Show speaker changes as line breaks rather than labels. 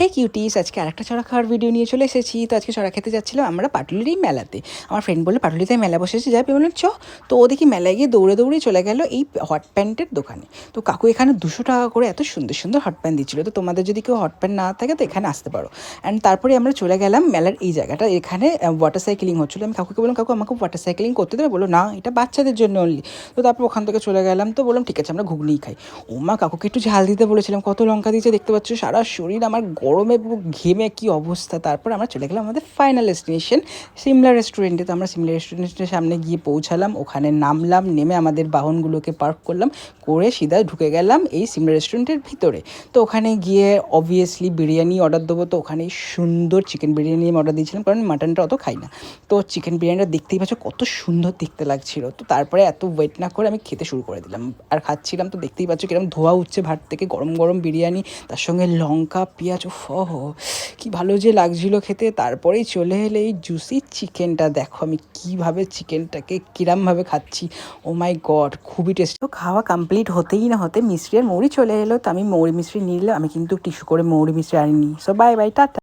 হে cuties আজকে আরেকটা চড়া খাওয়ার ভিডিও নিয়ে চলে এসেছি। তো আজকে চড়া খেতে যাচ্ছিলাম আমরা পাটুলির মেলাতে। আমার ফ্রেন্ড বলল, পাটুলিতে মেলা বসেছে যাই বললাম, চ। তো ও দেখি মেলায় গিয়ে দৌড়ে দৌড়ে চলে গেল এই হট প্যান্টের দোকানে। তো কাকু এখানে দুশো টাকা করে এত সুন্দর সুন্দর হট প্যান্ট দিচ্ছিল। তো তোমাদের যদি কেউ হট প্যান্ট না থাকে, তো এখানে আসতে পারো। অ্যান্ড তারপরে আমরা চলে গেলাম মেলার এই জায়গাটা। এখানে ওয়াটার সাইকেলিং হচ্ছিল। আমি কাকুকে বললাম, কাকু, আমাকে ওয়াটার সাইকেলিং করতে দেবে বলো না, এটা বাচ্চাদের জন্য অনলি তো তারপর ওখান থেকে চলে গেলাম। তো বললাম, ঠিক আছে, আমরা ঘুগনিই খাই। ও মা কাকুকে একটু ঝাল দিতে বলেছিলাম। কত লঙ্কা দিয়েছে দেখতে পাচ্ছ? সারা শরীর আমার গরমে পুরো ঘেমে কি অবস্থা? তারপর আমরা চলে গেলাম আমাদের ফাইনাল ডেস্টিনেশন সিমলা রেস্টুরেন্টে তো আমরা সিমলা রেস্টুরেন্টের সামনে গিয়ে পৌঁছালাম, ওখানে নামলাম, নেমে আমাদের বাহনগুলোকে পার্ক করলাম, করে সিধা ঢুকে গেলাম এই সিমলা রেস্টুরেন্টের ভিতরে। তো ওখানে গিয়ে অবভিয়াসলি বিরিয়ানি অর্ডার দেবো। তো ওখানে সুন্দর চিকেন বিরিয়ানি আমি অর্ডার দিয়েছিলাম, কারণ মাটনটা অত খাই না। তো চিকেন বিরিয়ানিটা দেখতেই পাচ্ছ, কত সুন্দর দেখতে লাগছিল। তো তারপরে এত ওয়েট না করে আমি খেতে শুরু করে দিলাম। আর খাচ্ছিলাম, তো দেখতেই পাচ্ছ কীরকম ধোয়া উঠছে ভাত থেকে, গরম গরম বিরিয়ানি, তার সঙ্গে লঙ্কা, পেঁয়াজ ও ফহ কি ভালো যে লাগছিল খেতে। তারপরেই চলে এলে এই জুসি চিকেনটা দেখো আমি কীভাবে চিকেনটাকে কিরমভাবে খাচ্ছি। ও মাই গড খুবই টেস্টি খাওয়া কমপ্লিট হতেই না হতে মিশ্রি আর মৌরি চলে এলো। তো আমি মৌরি মিশ্রি নিলাম আমি কিন্তু টিস্যু করে মৌরি মিশ্রি আনিনি। So bye bye tata.